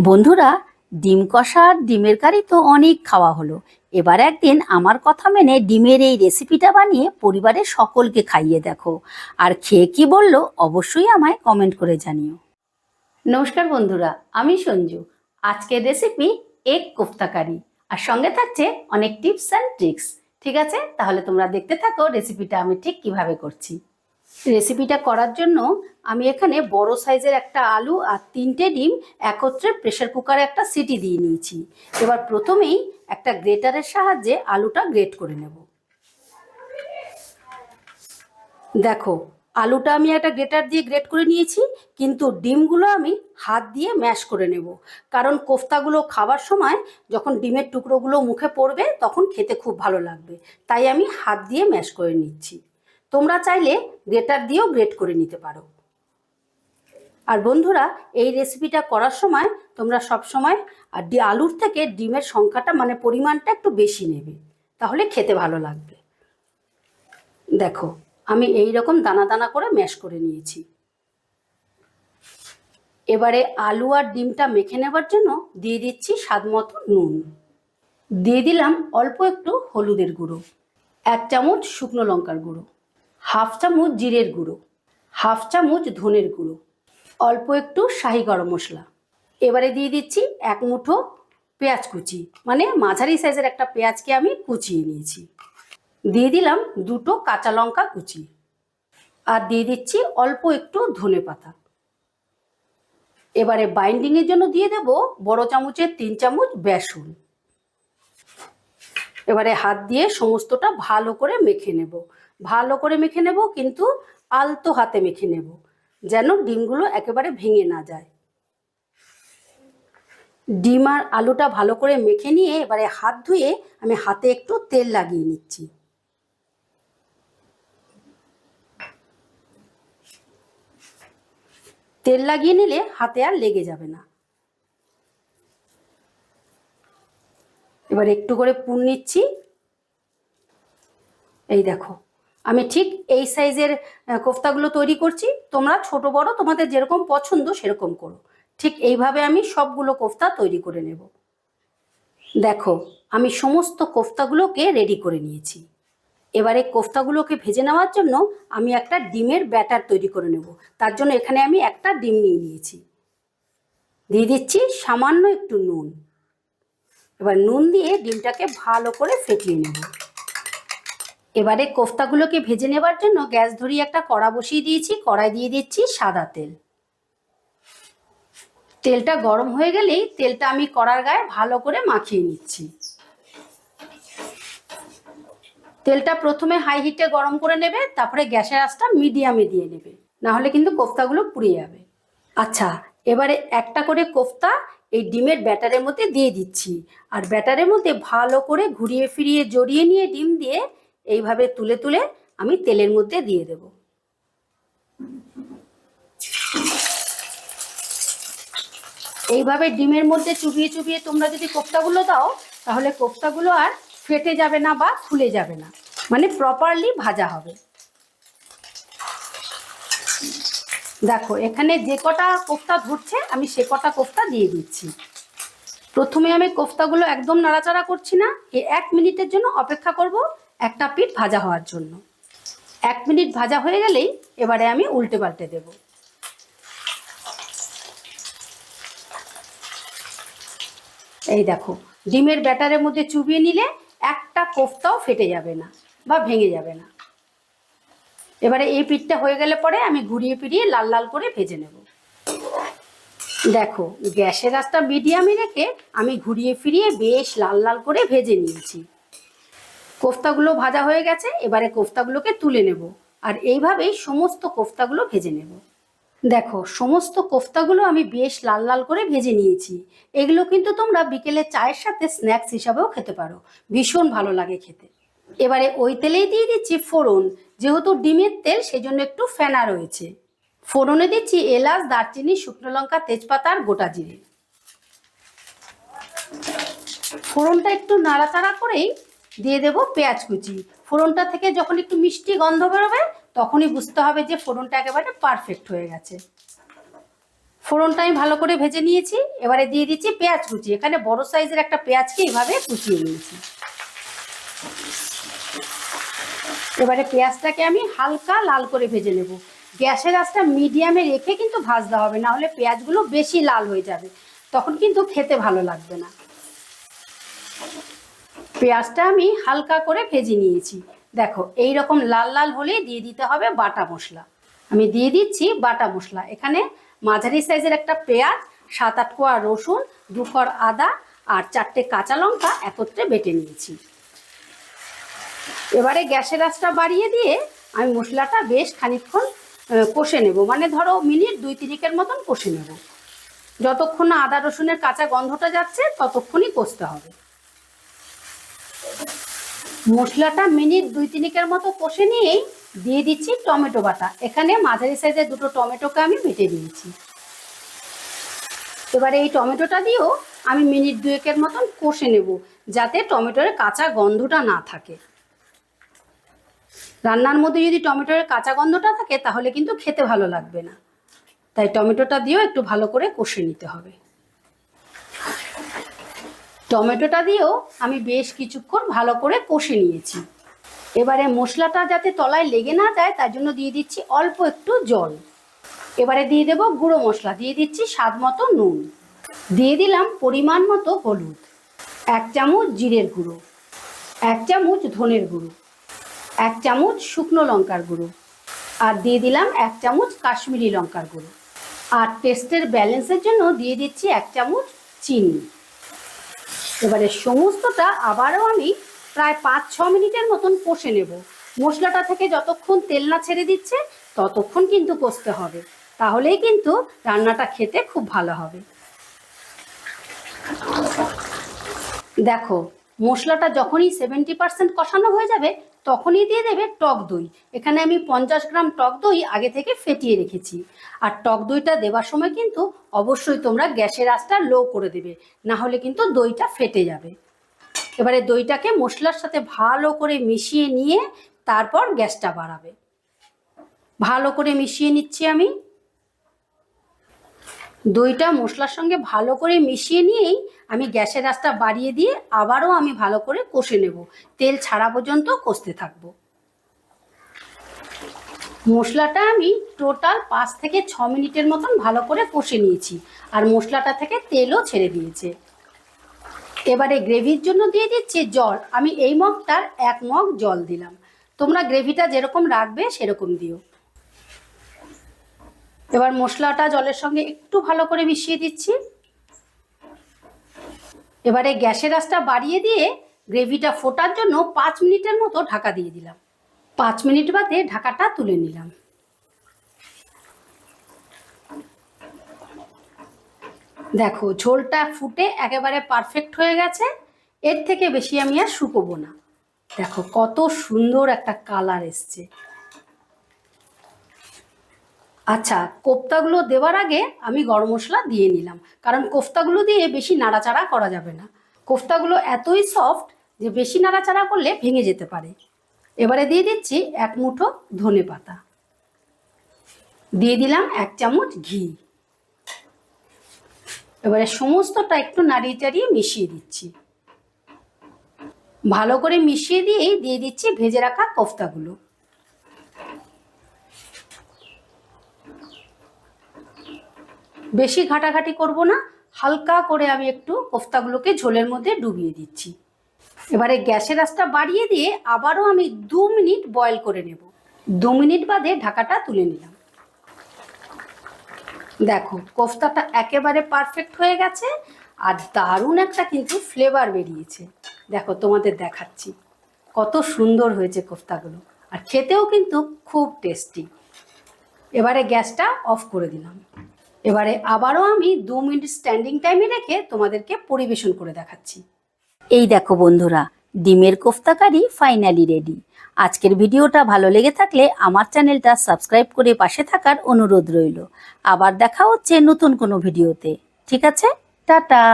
বন্ধুরা, ডিম কষা ডিমের কারি তো অনেক খাওয়া হলো। এবার একদিন আমার কথা মেনে ডিমের এই রেসিপিটা বানিয়ে পরিবারের সকলকে খাইয়ে দেখো। আর খেয়ে কি বলল অবশ্যই আমায় কমেন্ট করে জানিও। নমস্কার বন্ধুরা, আমি সঞ্জু। আজকের রেসিপি এগ কোফতা কারি। আর সঙ্গে থাকছে অনেক টিপস অ্যান্ড ট্রিক্স। ঠিক আছে? তাহলে তোমরা দেখতে থাকো রেসিপিটা আমি ঠিক কীভাবে করছি। রেসিপিটা করার জন্য আমি এখানে বড় সাইজের একটা আলু আর তিনটে ডিম একত্রে প্রেশার কুকারে একটা সিটি দিয়ে নিয়েছি। এবার প্রথমেই একটা গ্রেটারের সাহায্যে আলুটা গ্রেট করে নেব। দেখো, আলুটা আমি একটা গ্রেটার দিয়ে গ্রেট করে নিয়েছি, কিন্তু ডিমগুলো আমি হাত দিয়ে ম্যাশ করে নেব। কারণ কোফতাগুলো খাবার সময় যখন ডিমের টুকরোগুলো মুখে পড়বে, তখন খেতে খুব ভালো লাগবে। তাই আমি হাত দিয়ে ম্যাশ করে নিচ্ছি। তোমরা চাইলে গ্রেটার দিয়েও গ্রেট করে নিতে পারো। আর বন্ধুরা, এই রেসিপিটা করার সময় তোমরা সব সময় আর ডি আলুর থেকে ডিমের সংখ্যাটা মানে পরিমাণটা একটু বেশি নেবে। তাহলে খেতে ভালো লাগবে। দেখো, আমি এই রকম দানা দানা করে ম্যাশ করে নিয়েছি। এবারে আলু আর ডিমটা মেখে নেবার জন্য দিয়ে দিচ্ছি স্বাদ মতো নুন। দিয়ে দিলাম অল্প একটু হলুদের গুঁড়ো, এক চামচ শুকনো লঙ্কার গুঁড়ো। হাফ চামচ জিরের গুঁড়ো, হাফ চামচ ধনের গুঁড়ো, অল্প একটু শাহি গরম মশলা। এবারে দিয়ে দিচ্ছি এক মুঠো পেঁয়াজ কুচি মানে মাঝারি সাইজের একটা পেঁয়াজকে আমি কুচিয়ে নিয়েছি। দিয়ে দিলাম দুটো কাঁচা লঙ্কা কুচি আর দিয়ে দিচ্ছি অল্প একটু ধনে পাতা। এবারে বাইন্ডিংয়ের জন্য দিয়ে দেব বড় চামচের তিন চামচ বেসন। এবারে হাত দিয়ে সমস্তটা ভালো করে মেখে নেব। ভালো করে মেখে নেব, কিন্তু আলতো হাতে মেখে নেব, যেন ডিমগুলো একেবারে ভেঙে না যায়। ডিম আর আলুটা ভালো করে মেখে নিয়ে এবারে হাত ধুয়ে আমি হাতে একটু তেল লাগিয়ে নিচ্ছি। তেল লাগিয়ে নিলে হাতে আর লেগে যাবে না। এবার একটু করে পুর নিচ্ছি। এই দেখো আমি ঠিক এই সাইজের কোফতাগুলো তৈরি করছি। তোমরা ছোট, বড়, তোমাদের যেরকম পছন্দ সেরকম করো। ঠিক এইভাবে আমি সবগুলো কোফতা তৈরি করে নেব। দেখো, আমি সমস্ত কোফতাগুলোকে রেডি করে নিয়েছি। এবারে কোফতাগুলোকে ভেজে নেওয়ার জন্য আমি একটা ডিমের ব্যাটার তৈরি করে নেব। তার জন্য এখানে আমি একটা ডিম নিয়ে নিয়েছি। দিয়ে দিচ্ছি সামান্য একটু নুন। এবার নুন দিয়ে ডিমটাকে ভালো করে ফেটিয়ে নেব। এবারে কোফতাগুলোকে ভেজে নেবার জন্য গ্যাস ধরিয়ে একটা কড়া বসিয়ে দিয়েছি কড়াই দিয়ে দিচ্ছি সাদা তেল। তেলটা গরম হয়ে গেলেই তেলটা আমি কড়ার গায়ে ভালো করে মাখিয়ে নিচ্ছি। তেলটা প্রথমে হাই হিটে গরম করে নেবে, তারপরে গ্যাসের আঁচটা মিডিয়ামে দিয়ে নেবে, না হলে কিন্তু কোফতাগুলো পুড়ে যাবে। আচ্ছা এবারে একটা করে কোফতা এই ডিমের ব্যাটারের মধ্যে দিয়ে দিচ্ছি, আর ব্যাটারের মধ্যে ভালো করে ঘুরিয়ে ফিরিয়ে জড়িয়ে নিয়ে ডিম দিয়ে এইভাবে তুলে তুলে আমি তেলের মধ্যে দিয়ে দেব। এইভাবে ডিমের মধ্যে চুবিয়ে চুবিয়ে তোমরা যদি কোফতাগুলো দাও, তাহলে কোফতাগুলো আর ফেটে যাবে না বা ফুলে যাবে না। মানে প্রপারলি ভাজা হবে। দেখো, এখানে যে কটা কোফতা ধরছে, আমি সে কটা কোফতা দিয়ে দিচ্ছি। প্রথমে আমি কোফতাগুলো একদম নাড়াচাড়া করছি না। এই এক মিনিটের জন্য অপেক্ষা করব। একটা পিঠ ভাজা হওয়ার জন্য। এক মিনিট ভাজা হয়ে গেলেই এবারে আমি উল্টে পাল্টে দেব। এই দেখো, ডিমের ব্যাটারের মধ্যে চুবিয়ে নিলে একটা কোফতাও ফেটে যাবে না বা ভেঙে যাবে না। এবারে এই পিঠটা হয়ে গেলে পরে আমি ঘুরিয়ে ফিরিয়ে লাল লাল করে ভেজে নেব। দেখো, গ্যাসের আঁচটা মিডিয়ামে রেখে আমি ঘুরিয়ে ফিরিয়ে বেশ লাল লাল করে ভেজে নিয়েছি। কোফতাগুলো ভাজা হয়ে গেছে, এবারে কোফতাগুলোকে তুলে নেব। আর এইভাবেই সমস্ত কোফতাগুলো ভেজে নেব। দেখো, সমস্ত কোফতাগুলো আমি বেশ লাল লাল করে ভেজে নিয়েছি। এগুলো কিন্তু তোমরা বিকেলে চায়ের সাথে স্ন্যাক্স হিসাবেও খেতে পারো। ভীষণ ভালো লাগে খেতে। এবারে ওই তেলেই দিয়ে দিচ্ছি ফোড়ন। যেহেতু ডিমের তেল সেই জন্য একটু ফেনা রয়েছে। ফোড়নে দিচ্ছি এলাচ, দারচিনি, শুকনো লঙ্কা, তেজপাতা আর গোটা জিরে। ফোড়নটা একটু নাড়াচাড়া করেই দিয়ে দেব পেঁয়াজ কুচি। ফোড়নটা থেকে যখন একটু মিষ্টি গন্ধ বেরোবে, তখনই বুঝতে হবে যে ফোড়নটা একেবারে পারফেক্ট হয়ে গেছে। ফোড়নটা আমি ভালো করে ভেজে নিয়েছি। এবারে দিয়ে দিচ্ছি পেঁয়াজ কুচি। এখানে বড় সাইজের একটা পেঁয়াজকে এইভাবে কুচিয়ে নিয়েছি। এবারে পেঁয়াজটাকে আমি হালকা লাল করে ভেজে নেব। গ্যাসের আঁচটা মিডিয়ামে রেখে কিন্তু ভাজতে হবে, না হলে পেঁয়াজগুলো বেশি লাল হয়ে যাবে। তখন কিন্তু খেতে ভালো লাগবে না। পেঁয়াজটা আমি হালকা করে ভেজে নিয়েছি। দেখো এই রকম লাল লাল হলেই দিয়ে দিতে হবে বাটা মশলা। আমি দিয়ে দিচ্ছি বাটা মশলা। এখানে মাঝারি সাইজের একটা পেঁয়াজ, সাত আট কোয়া রসুন, দু কর আদা আর চারটে কাঁচা লঙ্কা একত্রে বেটে নিয়েছি। এবারে গ্যাসের আঁচটা বাড়িয়ে দিয়ে আমি মশলাটা বেশ খানিকক্ষণ কষে নেব। মানে ধরো মিনিট দুই তিরিকের মতন কষে নেব। যতক্ষণ না আদা রসুনের কাঁচা গন্ধটা যাচ্ছে, ততক্ষণই কষতে হবে। মশলাটা মিনিট দুই তিনিকের মতো কষে নিয়েই দিয়ে দিচ্ছি টমেটো বাটা। এখানে মাঝারি সাইজের দুটো টমেটোকে আমি বেটে দিয়েছি এবারে এই টমেটোটা দিয়েও আমি মিনিট দুয়েকের মতন কষে নেব, যাতে টমেটোর কাঁচা গন্ধটা না থাকে। রান্নার মধ্যে যদি টমেটোর কাঁচা গন্ধটা থাকে, তাহলে কিন্তু খেতে ভালো লাগবে না। তাই টমেটোটা দিয়েও একটু ভালো করে কষে নিতে হবে। টমেটোটা দিয়েও আমি বেশ কিছুক্ষণ ভালো করে কষে নিয়েছি। এবারে মশলাটা যাতে তলায় লেগে না যায়, তার জন্য দিয়ে দিচ্ছি অল্প একটু জল। এবারে দিয়ে দেবো গুঁড়ো মশলা, দিয়ে দিচ্ছি স্বাদ মতো নুন। দিয়ে দিলাম পরিমাণ মতো হলুদ, এক চামচ জিরের গুঁড়ো, এক চামচ ধনের গুঁড়ো, এক চামচ শুকনো লঙ্কার গুঁড়ো আর দিয়ে দিলাম এক চামচ কাশ্মীরি লঙ্কার গুঁড়ো। আর টেস্টের ব্যালেন্সের জন্য দিয়ে দিচ্ছি এক চামচ চিনি। এবারে সমস্তটা আবারও আমি প্রায় পাঁচ, ছ মিনিটের মতন কষে নেব। মশলাটা থেকে যতক্ষণ তেল না ছেড়ে দিচ্ছে, ততক্ষণ কিন্তু কষতে হবে। তাহলেই কিন্তু রান্নাটা খেতে খুব ভালো হবে। দেখো, মশলাটা যখনই সেভেন্টি পার্সেন্ট কষানো হয়ে যাবে তখনই দিয়ে দেবে টক দই। এখানে আমি পঞ্চাশ গ্রাম টক দই আগে থেকে ফেটিয়ে রেখেছি। আর টক দইটা দেওয়ার সময় কিন্তু অবশ্যই তোমরা গ্যাসের আঁচটা লো করে দেবে, না হলে কিন্তু দইটা ফেটে যাবে। এবারে দইটাকে মশলার সাথে ভালো করে মিশিয়ে নিয়ে তারপর গ্যাসটা বাড়াবে। ভালো করে মিশিয়ে নিচ্ছি আমি। দইটা মশলার সঙ্গে ভালো করে মিশিয়ে নিয়েই আমি গ্যাসের আঁচটা বাড়িয়ে দিয়ে আবারও আমি ভালো করে কষে নেব। তেল ছাড়া পর্যন্ত কষতে থাকব। মশলাটা আমি টোটাল পাঁচ থেকে ছ মিনিটের মতন ভালো করে কষে নিয়েছি আর মশলাটা থেকে তেলও ছেড়ে দিয়েছে। এবারে গ্রেভির জন্য দিয়ে দিচ্ছি জল। আমি এই মগটার এক মগ জল দিলাম। তোমরা গ্রেভিটা যেরকম রাখবে সেরকম দিও। এবার মশলাটা জলের সঙ্গে একটু ভালো করে মিশিয়ে দিচ্ছি। এবারে গ্যাসের আঁচটা বাড়িয়ে দিয়ে গ্রেভিটা ফোটার জন্য পাঁচ মিনিটের মতো ঢাকা দিয়ে দিলাম। পাঁচ মিনিট বাদে ঢাকাটা তুলে নিলাম। দেখো, ঝোলটা ফুটে একেবারে পারফেক্ট হয়ে গেছে। এর থেকে বেশি আমি আর শুকোবো না। দেখো, কত সুন্দর একটা কালার এসছে। আচ্ছা কোফতাগুলো দেওয়ার আগে আমি গরম মশলা দিয়ে নিলাম, কারণ কোফতাগুলো দিয়ে বেশি নাড়াচাড়া করা যাবে না। কোফতাগুলো এতই সফট যে বেশি নাড়াচাড়া করলে ভেঙে যেতে পারে। এবারে দিয়ে দিচ্ছি এক মুঠো ধনে পাতা। দিয়ে দিলাম এক চামচ ঘি। এবারে সমস্তটা একটু নাড়িয়ে চাড়িয়ে মিশিয়ে দিচ্ছি। ভালো করে মিশিয়ে দিয়েই দিয়ে দিচ্ছি ভেজে রাখা কোফতাগুলো। বেশি ঘাটাঘাটি করব না, হালকা করে আমি একটু কোফতাগুলোকে ঝোলের মধ্যে ডুবিয়ে দিচ্ছি। এবারে গ্যাসের আঁচটা বাড়িয়ে দিয়ে আবারও আমি দু মিনিট বয়েল করে নেব। দু মিনিট বাদে ঢাকাটা তুলে নিলাম। দেখো, কোফতাটা একেবারে পারফেক্ট হয়ে গেছে আর দারুণ একটা কিন্তু ফ্লেভার বেরিয়েছে। দেখো, তোমাদের দেখাচ্ছি। কত সুন্দর হয়েছে কোফতাগুলো আর খেতেও কিন্তু খুব টেস্টি। এবারে গ্যাসটা অফ করে দিলাম। এবারে আবারও আমি দু মিনিট স্ট্যান্ডিং টাইমে রেখে তোমাদেরকে পরিবেশন করে দেখাচ্ছি। এই দেখো বন্ধুরা, ডিমের কোফতা কারি ফাইনালি রেডি আজকের ভিডিওটা ভালো লেগে থাকলে আমার চ্যানেলটা সাবস্ক্রাইব করে পাশে থাকার অনুরোধ রইল। আবার দেখা হচ্ছে নতুন কোনো ভিডিওতে। ঠিক আছে? টাটা!